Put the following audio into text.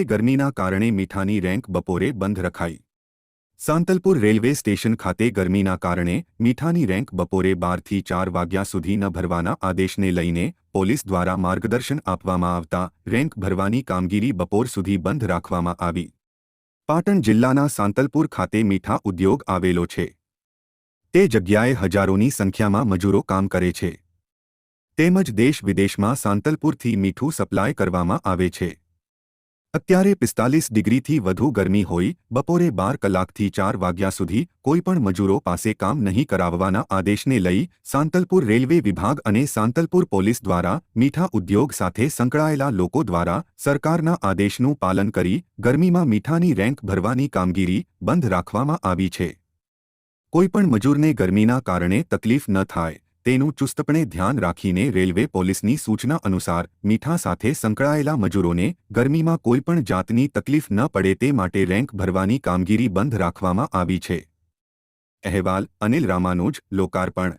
ગરમીના કારણે મીઠાની રેન્ક બપોરે બંધ રખાઈ. સાંતલપુર રેલવે સ્ટેશન ખાતે ગરમીના કારણે મીઠાની રેન્ક બપોરે બારથી ચાર વાગ્યા સુધી ન ભરવાના આદેશને લઈને પોલીસ દ્વારા માર્ગદર્શન આપવામાં આવતા રેન્ક ભરવાની કામગીરી બપોર સુધી બંધ રાખવામાં આવી. પાટણ જિલ્લાના સાંતલપુર ખાતે મીઠા ઉદ્યોગ આવેલો છે. તે જગ્યાએ હજારોની સંખ્યામાં મજૂરો કામ કરે છે. તેમજ દેશ વિદેશમાં સાંતલપુરથી મીઠું સપ્લાય કરવામાં આવે છે. અત્યારે પિસ્તાલીસ ડિગ્રીથી વધુ ગરમી હોય, બપોરે બાર કલાકથી ચાર વાગ્યા સુધી કોઈપણ મજૂરો પાસે કામ નહીં કરાવવાના આદેશને લઈ સાંતલપુર રેલવે વિભાગ અને સાંતલપુર પોલીસ દ્વારા મીઠા ઉદ્યોગ સાથે સંકળાયેલા લોકો દ્વારા સરકારના આદેશનું પાલન કરી ગરમીમાં મીઠાની રેન્ક ભરવાની કામગીરી બંધ રાખવામાં આવી છે. કોઈપણ મજૂરને ગરમીના કારણે તકલીફ ન થાય. તેનું ચુસ્તપણે ધ્યાન રાખીને રેલવે પોલીસની સૂચના અનુસાર મીઠા સાથે સંકળાયેલા મજૂરોને ગરમીમાં કોઈપણ જાતની તકલીફ ન પડે તે માટે રેન્ક ભરવાની કામગીરી બંધ રાખવામાં આવી છે. અહેવાલ અનિલ રામાનુજ, લોકાર્પણ.